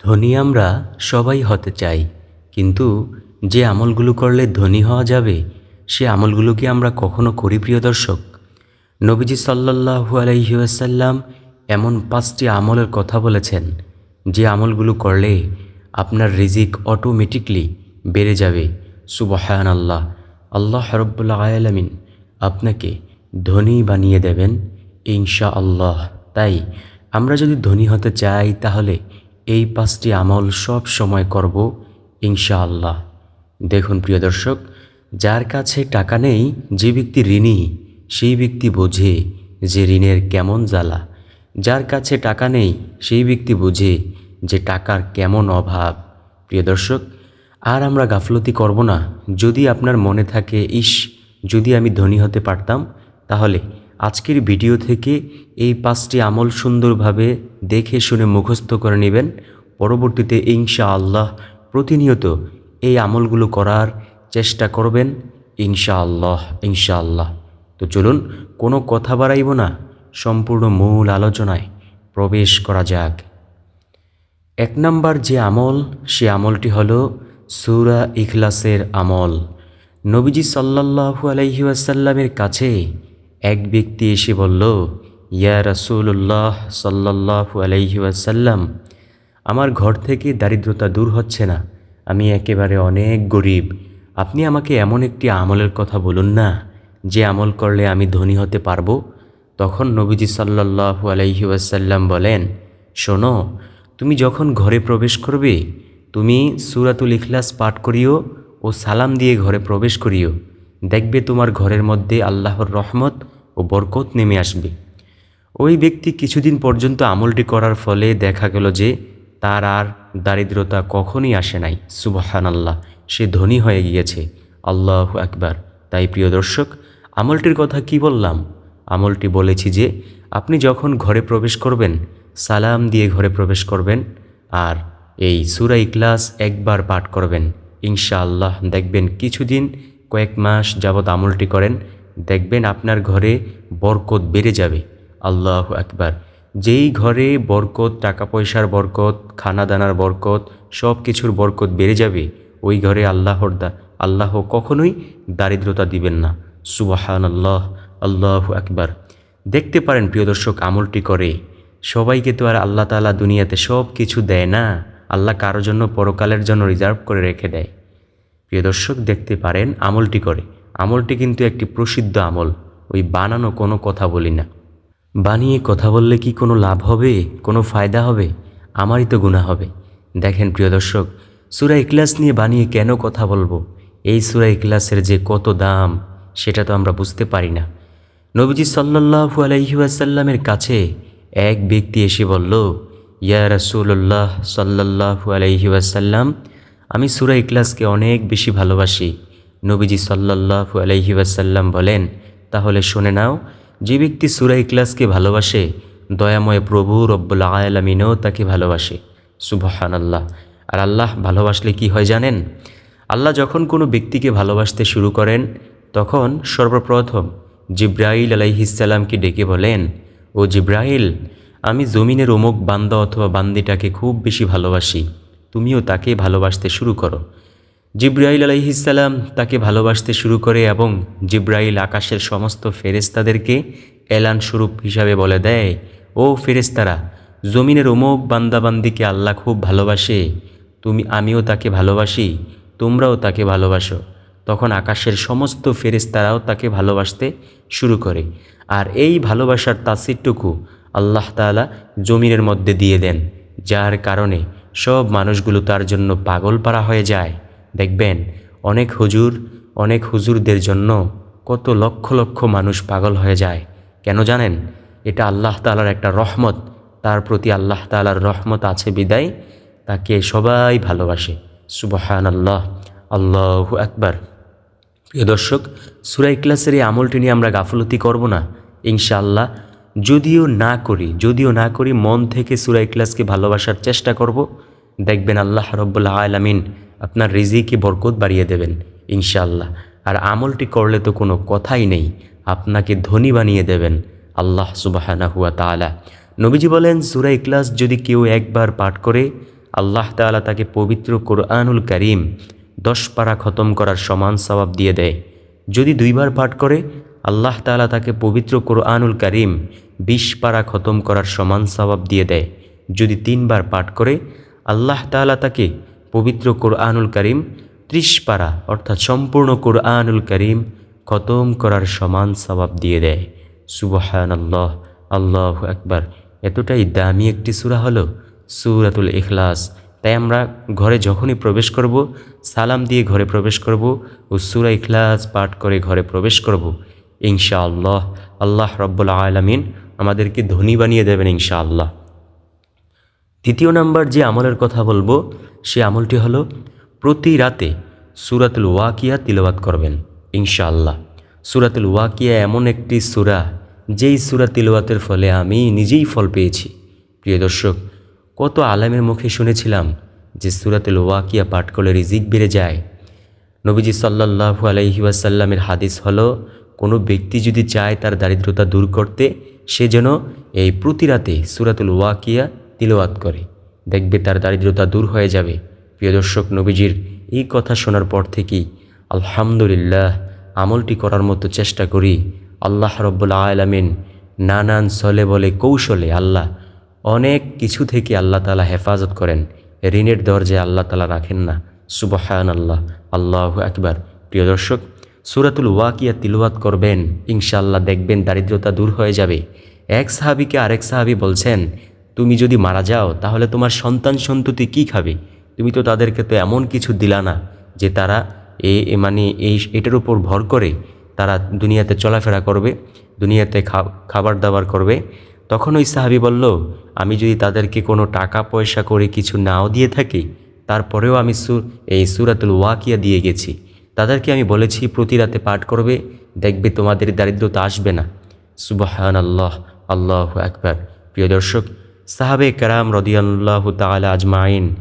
ধনী আমরা সবাই হতে চাই, কিন্তু যে আমলগুলো করলে ধনী হওয়া যাবে, সে আমলগুলো কি আমরা কখনো করি, প্রিয় দর্শক। নবীজি সাল্লাহু আলহিউসাল্লাম এমন পাঁচটি আমলের কথা বলেছেন, যে আমলগুলো করলে আপনার রিজিক অটোমেটিকলি বেড়ে যাবে। সুবহান আল্লাহ আল্লাহ রব্বুল্লা আয়ালামিন আপনাকে ধনী বানিয়ে দেবেন ইনশা আল্লাহ তাই আমরা যদি ধনী হতে চাই, তাহলে এই পাঁচটি আমল সব সময় করব, ইনশাআল্লাহ। দেখুন প্রিয় দর্শক, যার কাছে টাকা নেই, যে ব্যক্তি ঋণী, সেই ব্যক্তি বোঝে যে ঋণের কেমন জ্বালা। যার কাছে টাকা নেই, সেই ব্যক্তি বোঝে যে টাকার কেমন অভাব। প্রিয় দর্শক, আর আমরা গাফলতি করব না। যদি আপনার মনে থাকে ইস যদি আমি ধনী হতে পারতাম, তাহলে আজকের ভিডিও থেকে এই পাঁচটি আমল সুন্দরভাবে দেখে শুনে মুখস্থ করে নেবেন। পরবর্তীতে ইনশা আল্লাহ প্রতিনিয়ত এই আমলগুলো করার চেষ্টা করবেন। ইনশা আল্লাহ ইনশা আল্লাহ তো চলুন, কোনো কথা বাড়াইব না। সম্পূর্ণ মূল আলোচনায় প্রবেশ করা যাক। এক নাম্বার যে আমল, সে আমলটি হলো সুরা ইখলাসের আমল। নবীজি সাল্লাল্লাহু আলাইহি ওয়াসাল্লামের কাছে এক ব্যক্তি এসে বলল, ইয়া রাসূলুল্লাহ সাল্লাল্লাহু আলাইহি ওয়াসাল্লাম, আমার ঘর থেকে দারিদ্রতা দূর হচ্ছে না, আমি একেবারে অনেক গরিব। আপনি আমাকে এমন একটি আমলের কথা বলুন না, যে আমল করলে আমি ধনী হতে পারব? তখন নবীজি সাল্লাল্লাহু আলাইহি ওয়াসাল্লাম বলেন, শোনো, তুমি যখন ঘরে প্রবেশ করবে, তুমি সুরাতুল ইখলাস পাঠ করিও ও সালাম দিয়ে ঘরে প্রবেশ করিও। দেখবে তোমার ঘরের মধ্যে আল্লাহর রহমত ও বরকত নেমে আসবে। ওই ব্যক্তি কিছুদিন পর্যন্ত আমলটি করার ফলে দেখা গেল যে তার আর দারিদ্রতা কখনই আসে নাই। সুবহান আল্লাহ সে ধনী হয়ে গিয়েছে। আল্লাহ আকবার। তাই প্রিয় দর্শক, আমলটির কথা কি বললাম? আমলটি বলেছি যে, আপনি যখন ঘরে প্রবেশ করবেন, সালাম দিয়ে ঘরে প্রবেশ করবেন আর এই সুরা ইকলাস একবার পাঠ করবেন, ইনশাআল্লাহ দেখবেন কিছুদিন কয়েক মাস যাবৎ আমলটি করেন, দেখবেন আপনার ঘরে বরকত বেড়ে যাবে। আল্লাহ একবার যেই ঘরে বরকত টাকা পয়সার বরকত খানা দানার বরকত সব কিছুর বরকত বেড়ে যাবে, ওই ঘরে আল্লাহর দা, আল্লাহ কখনোই দারিদ্রতা দিবেন না। সুবাহান আল্লাহ আল্লাহ একবার দেখতে পারেন প্রিয় দর্শক, আমলটি করে, সবাইকে তো আর আল্লাহ তালা দুনিয়াতে সব কিছু দেয় না। আল্লাহ কারোর জন্য পরকালের জন্য রিজার্ভ করে রেখে দেয়। প্রিয় দর্শক, দেখতে পারেন আমলটি করে। আমলটি কিন্তু একটি প্রসিদ্ধ আমল। ওই বানানো কোনো কথা বলি না। বানিয়ে কথা বললে কি কোনো লাভ হবে? কোনো ফায়দা হবে? আমারই তো গুণা হবে। দেখেন প্রিয় দর্শক, সুরা ইকলাস নিয়ে বানিয়ে কেন কথা বলব? এই সুরা ইকলাসের যে কত দাম, সেটা তো আমরা বুঝতে পারি না। নবীজি সাল্লাহু আলহিউসাল্লামের কাছে এক ব্যক্তি এসে বলল, ইয়া রাসুল্লাহ সাল্লাহু আলহিউসাল্লাম আমি সুরা ইকলাসকে অনেক বেশি ভালোবাসি। নবীজি সাল্লাহু আলহিউসাল্লাম বলেন, তাহলে শুনে নাও, যে ব্যক্তি সুরা ইকলাসকে ভালোবাসে, দয়াময় প্রভু রব্বুল আয়ালামিনও তাকে ভালোবাসে। সুবহান আল্লাহ আর আল্লাহ ভালোবাসলে কি হয় জানেন? আল্লাহ যখন কোনো ব্যক্তিকে ভালোবাসতে শুরু করেন, তখন সর্বপ্রথম জিব্রাইল আলাইহিসাল্লামকে ডেকে বলেন, ও জিব্রাইল, আমি জমিনের অমুক বান্দা অথবা বান্দিটাকে খুব বেশি ভালোবাসি। তুমিও তাকে ভালোবাসতে শুরু করো। জিব্রাইল আলাইহিসাল্লাম তাকে ভালোবাসতে শুরু করে এবং জিব্রাইল আকাশের সমস্ত ফেরেস্তাদেরকে এলান স্বরূপ হিসাবে বলে দেয়, ও ফেরেস্তারা জমিনের অমুক বান্দাবান্দিকে আল্লাহ খুব ভালোবাসে। তুমি, আমিও তাকে ভালোবাসি, তোমরাও তাকে ভালোবাসো। তখন আকাশের সমস্ত ফেরেস্তারাও তাকে ভালোবাসতে শুরু করে। আর এই ভালোবাসার তাসিরটুকু আল্লাহ তালা জমিনের মধ্যে দিয়ে দেন, যার কারণে সব মানুষগুলো তার জন্য পাগল পারা হয়ে যায়। দেখবেন, অনেক হুজুর, অনেক হুজুরদের জন্য কত লক্ষ লক্ষ মানুষ পাগল হয়ে যায়। কেন জানেন? এটা আল্লাহ তালার একটা রহমত। তার প্রতি আল্লাহ তালার রহমত আছে বিদায়। তাকে সবাই ভালোবাসে। সুবাহান আল্লাহ আল্লাহ আকবার। প্রিয় দর্শক সুরাই ক্লাসের এই আমলটি নিয়ে আমরা গাফলতি করব না। ইনশাআল্লাহ, যদিও না করি, যদিও না করি, মন থেকে সুরাই ক্লাসকে ভালোবাসার চেষ্টা করব। দেখবেন আল্লাহ রব্বুল্লাহ আলামিন আপনার রিজিকে বরকত বাড়িয়ে দেবেন, ইনশাআল্লাহ। আর আমলটি করলে তো কোনো কথাই নেই, আপনাকে ধনী বানিয়ে দেবেন আল্লাহ সুবাহানা হুয়া তালা নবীজি বলেন, সুরা ইকলাস যদি কেউ একবার পাঠ করে, আল্লাহ তাআলা তাকে পবিত্র কোরআনুল করিম দশ পারা খতম করার সমান সবাব দিয়ে দেয়। যদি দুইবার পাঠ করে, আল্লাহ তাআলা তাকে পবিত্র কোরআনুল করিম বিশ পারা খতম করার সমান সবাব দিয়ে দেয়। যদি তিনবার পাঠ করে আল্লাহ তাআলা তাকে পবিত্র কোরআনুল করিম ত্রিশ পারা, অর্থাৎ সম্পূর্ণ কোরআনুল করিম খতম করার সমান সবাব দিয়ে দেয়। সুবহান আল্লাহ আল্লাহ একবার এতটাই দামি একটি সূরা হলো সুরাতুল ইখলাস। তাই আমরা ঘরে যখনই প্রবেশ করব, সালাম দিয়ে ঘরে প্রবেশ করব ও সুরা ইখলাস পাঠ করে ঘরে প্রবেশ করব, ইনশাআল্লাহ আল্লাহ আল্লাহ রব্বুল আলামিন আমাদেরকে ধনী বানিয়ে দেবেন ইনশাআল্লাহ। দ্বিতীয় নাম্বার যে আমলের কথা বলব, সে আমলটি হলো প্রতি রাতে সুরাতুল ওয়াকিয়া তিলবাত করবেন, ইনশাআল্লাহ। সুরাতুল ওয়াকিয়া এমন একটি সুরা, যেই সুরা তিলওয়াতের ফলে আমি নিজেই ফল পেয়েছি। প্রিয় দর্শক, কত আলামের মুখে শুনেছিলাম যে সুরাতুল ওয়াকিয়া পাঠ করলে রিজিক বেড়ে যায়। নবীজি সাল্লাল্লাহু আলাইহি ওয়াসাল্লামের হাদিস হলো, কোনো ব্যক্তি যদি চায় তার দারিদ্রতা দূর করতে, সে যেন এই প্রতি রাতে সুরাতুল ওয়াকিয়া তিলওয়াত করে। দেখবে তার দারিদ্রতা দূর হয়ে যাবে। প্রিয় দর্শক, নবীজির এই কথা শোনার পর থেকেই আলহামদুলিল্লাহ আমলটি করার মতো চেষ্টা করি। আল্লাহ রব্বুল আলমিন নানান সলে বলে কৌশলে আল্লাহ অনেক কিছু থেকে আল্লাহ তালা হেফাজত করেন। ঋণের দরজায় আল্লাহ তালা রাখেন না। সুবহান আল্লাহ আল্লাহ একবার প্রিয় দর্শক, সুরাতুল ওয়াকিয়া তিলওয়াত করবেন ইনশাল্লাহ দেখবেন দারিদ্রতা দূর হয়ে যাবে। এক সাহাবিকে আরেক সাহাবি বলছেন তুমি যদি মারা যাও, তাহলে তোমার সন্তান সন্ততি কি খাবে? তুমি তো তাদেরকে তো এমন কিছু দিলা না যে তারা এ মানে এই এটার উপর ভর করে তারা দুনিয়াতে চলাফেরা করবে, দুনিয়াতে খাবার দাবার করবে। তখন ওই সাহাবি বলল, আমি যদি তাদেরকে কোনো টাকা, পয়সা করে কিছু নাও দিয়ে থাকি, তারপরেও আমি সুর এই সুরাতুল ওয়াকিয়া দিয়ে গেছি। তাদেরকে আমি বলেছি, প্রতি রাতে পাঠ করবে, দেখবে তোমাদের দারিদ্রতা আসবে না। সুবাহান আল্লাহ আল্লাহ একবার প্রিয় দর্শক সাহাবে কারাম রদিয়াল্লাহ তালা আজমাইন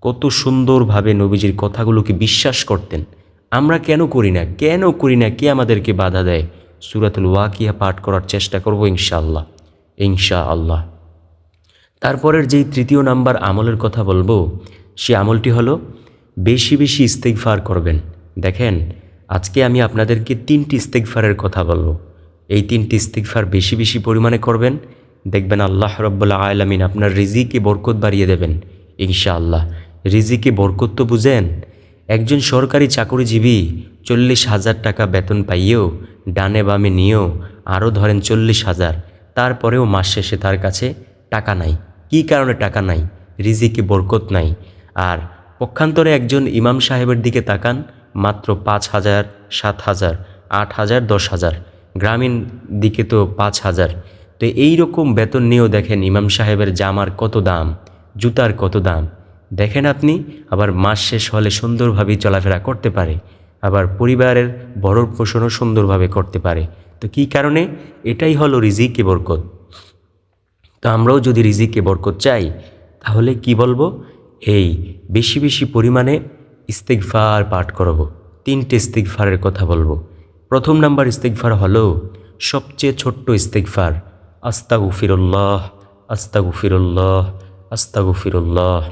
কত সুন্দরভাবে নবীজির কথাগুলোকে বিশ্বাস করতেন। আমরা কেন করি না? কেন করি না? কে আমাদেরকে বাধা দেয়? সুরাতুল ওয়াকিয়া পাঠ করার চেষ্টা করব ইনশাআল্লাহ ইনশা আল্লাহ তারপরের যেই তৃতীয় নাম্বার আমলের কথা বলব, সে আমলটি হলো বেশি বেশি ইস্তেকফার করবেন। দেখেন, আজকে আমি আপনাদেরকে তিনটি ইস্তেকফারের কথা বলব। এই তিনটি ইস্তেকফার বেশি বেশি পরিমাণে করবেন দেখবেন আল্লাহ রব্বুল্লা আলমিন আপনার রিজিকে বরকত বাড়িয়ে দেবেন, ইনশাআল্লাহ। রিজিকে বরকত তো বুঝেন, একজন সরকারি চাকরিজীবী চল্লিশ হাজার টাকা বেতন পাইয়েও, ডানে বামে নিয়েও, আরও ধরেন চল্লিশ হাজার, তারপরেও মাস শেষে তার কাছে টাকা নাই। কি কারণে টাকা নাই? রিজিকে বরকত নাই। আর পক্ষান্তরে একজন ইমাম সাহেবের দিকে তাকান, মাত্র পাঁচ হাজার, সাত হাজার, আট হাজার, দশ হাজার। গ্রামীণ দিকে তো পাঁচ হাজার। তো এই রকম বেতন নিয়েও দেখেন ইমাম সাহেবের জামার কত দাম, জুতার কত দাম। দেখেন আপনি, আবার মাস শেষ হলে সুন্দরভাবেই চলাফেরা করতে পারে, আবার পরিবারের বড় পোষণও সুন্দরভাবে করতে পারে। তো কি কারণে? এটাই হলো রিজিকে বরকত। তো আমরাও যদি রিজিকে বরকত চাই, তাহলে কি বলব? এই, বেশি বেশি পরিমাণে ইস্তেকফার পাঠ করব, তিনটে ইস্তেকফারের কথা বলব। প্রথম নাম্বার ইস্তেকফার হলো সবচেয়ে ছোট্ট ইস্তেকফার আস্তাগুফিরুল্লাহ আস্তাগুফিরুল্লাহ আস্তাগুফিরুল্লাহ।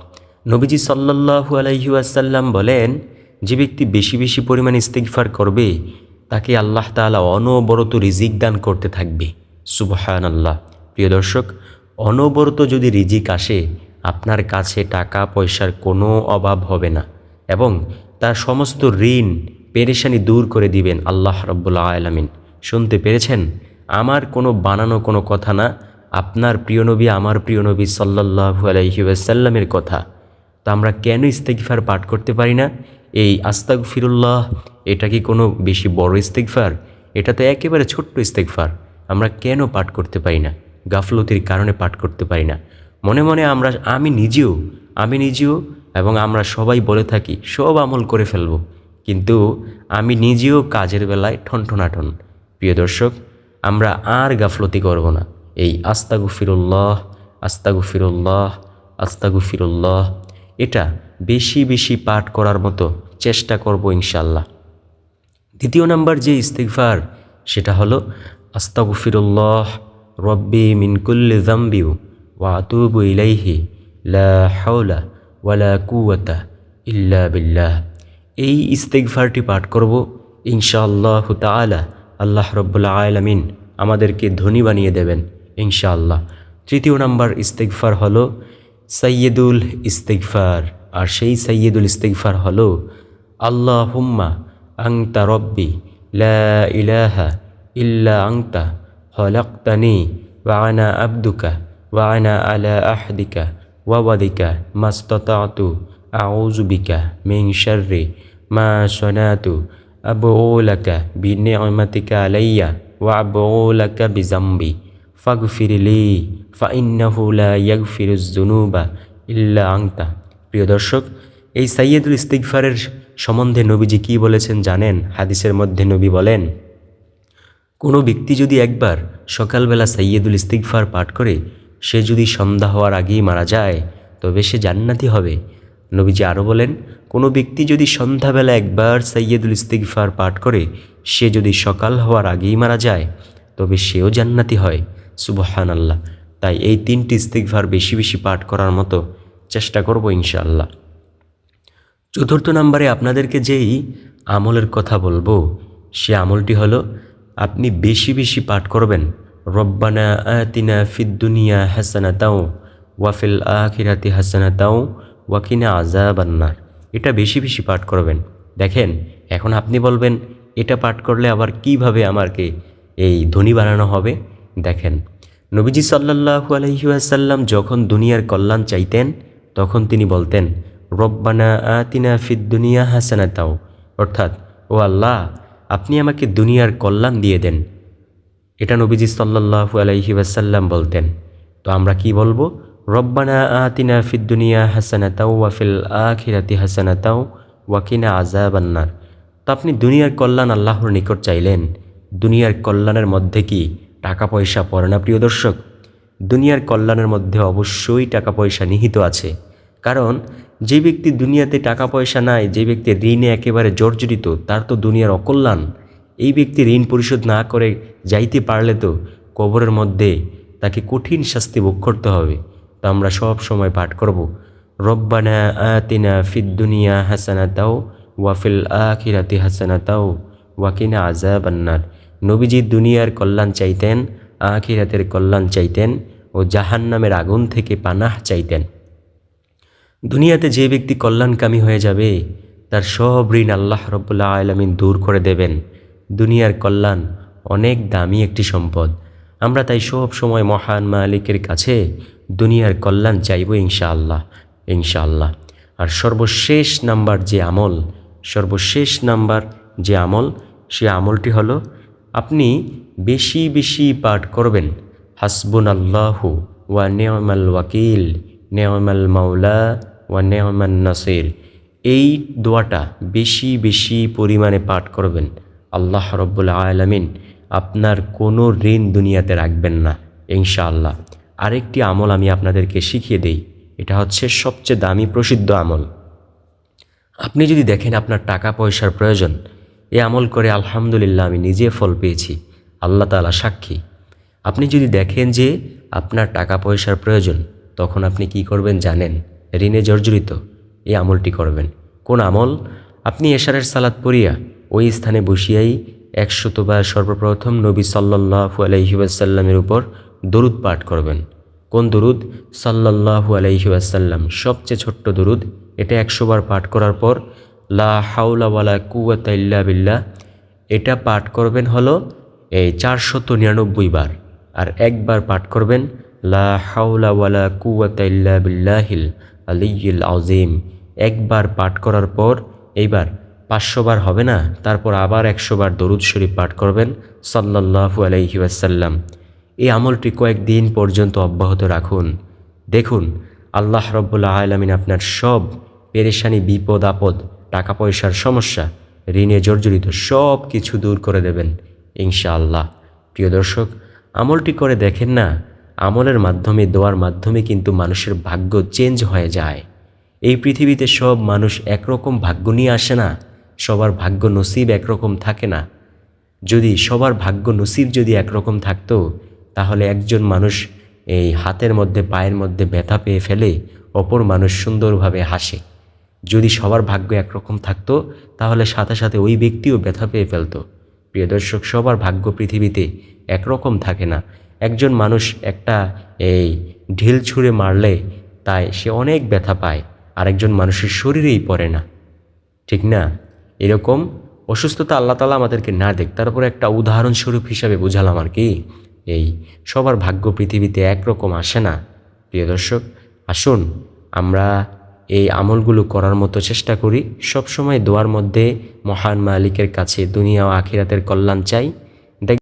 নবীজি সাল্লাহু আলাইহি আসাল্লাম বলেন, যে ব্যক্তি বেশি বেশি পরিমাণ ইস্তেকফার করবে, তাকে আল্লাহ তালা অনবরত রিজিক দান করতে থাকবে। সুবহান আল্লাহ প্রিয় দর্শক, অনবরত যদি রিজিক আসে, আপনার কাছে টাকা পয়সার কোনো অভাব হবে না এবং তার সমস্ত ঋণ, পেরেশানি দূর করে দিবেন আল্লাহ রব্বুল্লা আলমিন। শুনতে পেরেছেন? আমার কোনো বানানো কোনো কথা না, আপনার প্রিয় নবী আমার প্রিয় নবী সাল্লাহু আলাইসাল্লামের কথা। তো আমরা কেন ইস্তেকফার পাঠ করতে পারি না? এই আস্তাক ফিরুল্লাহ এটা কি কোনো বেশি বড় ইস্তেকফার এটা তো একেবারে ছোট্ট ইস্তেকফার আমরা কেন পাঠ করতে পারি না? গাফলতির কারণে পাঠ করতে পারি না। মনে মনে আমরা, আমি নিজেও আমি নিজেও এবং আমরা সবাই বলে থাকি, সব আমল করে ফেলব। কিন্তু আমি নিজেও কাজের বেলায় ঠনঠনাঠন। প্রিয় দর্শক আমরা আর গাফলতি করব না। এই আস্তাগু ফিরুল্লাহ আস্তাগু ফিরুল্লাহ আস্তাগু ফিরুল্লাহ এটা বেশি বেশি পাঠ করার মতো চেষ্টা করব ইনশাল্লাহ দ্বিতীয় নাম্বার যে ইস্তিগফার, সেটা হলো আস্তাগু ফিরুল্লাহ রব্বি মিনকুল্লি জাম্বিউ ওয়াতুবু ইলাইহি, লা হাওলা ওয়ালা কুয়াতা ইল্লা বিল্লাহ। এই ইস্তেকভারটি পাঠ করব ইনশাআল্লাহ তালা আল্লাহ রব্বুল্লা আলমিন আমাদেরকে ধনী বানিয়ে দেবেন, ইনশাআল্লাহ। তৃতীয় নাম্বার ইস্তেকফার হলো সৈয়দুল ইস্তেকফার আর সেই সৈয়দুল ইস্তেকফার হলো আল্লাহ হুম্মা আংতা রব্বি লা ইলাহা ইল্লা আংতা খলাক্তানি ওয়ানা আব্দুকা ওয়ানা আলা আহদিকা ওয়াদিকা মাস্ততাতু আউযু বিকা মিন শাররি মা সনাতু আবউলাকা বিনি'মাতিকা আলাইয়া ওয়া আবউলাকা বিজাম্বি ফাগফিরলি ফাইন্নাহু লা ইয়াগফিরুজ যুনুবা ইল্লা আংতা প্রিয় দর্শক, এই সাইয়দুল ইস্তিগফারের সম্বন্ধে নবীজি কি বলেছেন জানেন? হাদিসের মধ্যে নবী বলেন, কোনো ব্যক্তি যদি একবার সকালবেলা সাইয়দুল ইস্তিগফার পাঠ করে, সে যদি সন্ধ্যা হওয়ার আগেই মারা যায়, তবে সে জান্নাতি হবে। নবীজি আরও বলেন কোনো ব্যক্তি যদি সন্ধ্যাবেলা একবার সৈয়দুল ইস্তিগফার পাঠ করে, সে যদি সকাল হওয়ার আগেই মারা যায়, তবে সেও জান্নাতি হয়। সুবহান আল্লাহ তাই এই তিনটি ইস্তিগফার বেশি বেশি পাঠ করার মতো চেষ্টা করব ইনশাআল্লাহ। চতুর্থ নম্বরে আপনাদেরকে যেই আমলের কথা বলব, সে আমলটি হলো, আপনি বেশি বেশি পাঠ করবেন, রব্বানা আতিনা ফিদ্দুনিয়া হাসানা তাও ওয়াফিল আখিরাতি হাসানা তাও ওয়াকিনা আজাবান্নার এটা বেশি বেশি পাঠ করবেন। দেখেন, এখন আপনি বলবেন, এটা পাঠ করলে আবার কীভাবে আমাকে এই ধনী বানানো হবে? দেখেন, নবীজি সাল্লাহু আলহিউসাল্লাম যখন দুনিয়ার কল্যাণ চাইতেন, তখন তিনি বলতেন, রব্বানা আতিনা ফিদ দুনিয়া হাসানা তাও অর্থাৎ, ও আল্লাহ, আপনি আমাকে দুনিয়ার কল্যাণ দিয়ে দেন। এটা নবীজি সাল্লাহু আলাইহি ওয়াসাল্লাম বলতেন। তো আমরা কি বলব? রব্বানা আতিনা ফিদ দুনিয়া হাসানা তাও ওয়াফিল আখিরাতি হাসানা তাও ওয়াকিনা আজাবান্নার তো আপনি দুনিয়ার কল্যাণ আল্লাহর নিকট চাইলেন, দুনিয়ার কল্যাণের মধ্যে কি টাকা পয়সা পড়ে না, প্রিয় দর্শক? দুনিয়ার কল্যাণের মধ্যে অবশ্যই টাকা পয়সা নিহিত আছে। কারণ, যে ব্যক্তি দুনিয়াতে টাকা পয়সা নাই, যে ব্যক্তি ঋণে একেবারে জর্জরিত, তার তো দুনিয়ার অকল্যাণ। এই ব্যক্তি ঋণ পরিশোধ না করে যাইতে পারলে তো কবরের মধ্যে তাকে কঠিন শাস্তি ভোগ করতে হবে। তা আমরা সব সময় পাঠ করব। রব্বানা আতিনা ফিদ দুনিয়া হাসানা তাও ওয়াফিল আখিরাতি হাসানা তাও ওয়াকিনা আজাবান্নার নবীজি দুনিয়ার কল্যাণ চাইতেন, আখিরাতের কল্যাণ চাইতেন ও জাহান্নামের আগুন থেকে পানাহ চাইতেন। দুনিয়াতে যে ব্যক্তি কল্যাণকামী হয়ে যাবে, তার সব ঋণ আল্লাহ রব্বুল্লাহ আলমিন দূর করে দেবেন। দুনিয়ার কল্যাণ অনেক দামি একটি সম্পদ। আমরা তাই সব সময় মহান মালিকের কাছে দুনিয়ার কল্যাণ চাইব ইনশাআল্লাহ ইনশাআল্লাহ। আর সর্বশেষ নাম্বার যে আমল, সর্বশেষ নাম্বার যে আমল, সে আমলটি হলো, আপনি বেশি বেশি পাঠ করবেন হাসবুন আল্লাহু ওয়া নেয়মাল ওয়াকিল, নেয়মাল মাওলা ওয়া নেয়মান নাসির। এই দোয়াটা বেশি বেশি পরিমাণে পাঠ করবেন। আল্লাহ রব্বুল আলমিন আপনার কোনো ঋণ দুনিয়াতে রাখবেন না, ইনশাআল্লাহ। আরেকটি আমল আমি আপনাদেরকে শিখিয়ে দেই। এটা হচ্ছে সবচেয়ে দামি প্রসিদ্ধ আমল। আপনি যদি দেখেন আপনার টাকা পয়সার প্রয়োজন, এ আমল করে আলহামদুলিল্লাহ আমি নিজে ফল পেয়েছি, আল্লাহ তালা সাক্ষী। আপনি যদি দেখেন যে আপনার টাকা পয়সার প্রয়োজন, তখন আপনি কি করবেন জানেন? ঋণে জর্জরিত এই আমলটি করবেন। কোন আমল? আপনি এশারের সালাদ পড়িয়া ওই স্থানে বসিয়াই একশতবার সর্বপ্রথম নবী সাল্লাহু আলহিউসাল্লামের উপর দরুদ পাঠ করবেন। কোন দরুদ? সাল্লাহু আলহিউসাল্লাম সবচেয়ে ছোট্ট দরুদ। এটা একশোবার পাঠ করার পর, লা হাউলা ওয়ালা কুয়াতা ইল্লা বিল্লাহ। এটা পাঠ করবেন হলো এই চারশত নিরানব্বই বার। আর একবার পাঠ করবেন, লা হাউলা ওয়ালা কুয়াতা ইল্লা বিল্লাহিল আলিয়ুল আউজিম একবার পাঠ করার পর, এইবার পাঁচশো বার হবে না? তারপর আবার একশো বার দরুদ শরীফ পাঠ করবেন সাল্লাহু আলাইহি ওয়াসাল্লাম। এই আমলটি কয়েকদিন পর্যন্ত অব্যাহত রাখুন। দেখুন, আল্লাহ রব্বুল্লা আলমিন আপনার সব পেরেশানি, বিপদ, আপদ টাকা পয়সার সমস্যা, ঋণে জর্জরিত সব কিছু দূর করে দেবেন, ইনশাআল্লাহ। প্রিয় দর্শক, আমলটি করে দেখেন না, আমলের মাধ্যমে, দোয়ার মাধ্যমে কিন্তু মানুষের ভাগ্য চেঞ্জ হয়ে যায়। এই পৃথিবীতে সব মানুষ একরকম ভাগ্য নিয়ে আসে না, সবার ভাগ্য নসিব একরকম থাকে না। যদি সবার ভাগ্য নসিব যদি একরকম থাকতো তাহলে একজন মানুষ এই হাতের মধ্যে, পায়ের মধ্যে ব্যথা পেয়ে ফেলে অপর মানুষ সুন্দরভাবে হাসে। যদি সবার ভাগ্য একরকম থাকতো, তাহলে সাথে সাথে ওই ব্যক্তিও ব্যথা পেয়ে ফেলতো। প্রিয় দর্শক, সবার ভাগ্য পৃথিবীতে একরকম থাকে না। একজন মানুষ একটা এই ঢিল ছুঁড়ে মারলে তাই সে অনেক ব্যথা পায়, আরেকজন মানুষের শরীরেই পড়ে না। ঠিক না? এরকম অসুস্থতা আল্লাহ তালা আমাদেরকে না দেখ, তারপর একটা উদাহরণস্বরূপ হিসাবে বুঝালাম আর কি। এই সবার ভাগ্য পৃথিবীতে একরকম আসে না। প্রিয় দর্শক, আসুন আমরা এই আমলগুলো করার মতো চেষ্টা করি। সবসময় দোয়ার মধ্যে মহান মালিকের কাছে, দুনিয়া ও আখিরাতের কল্যাণ চাই।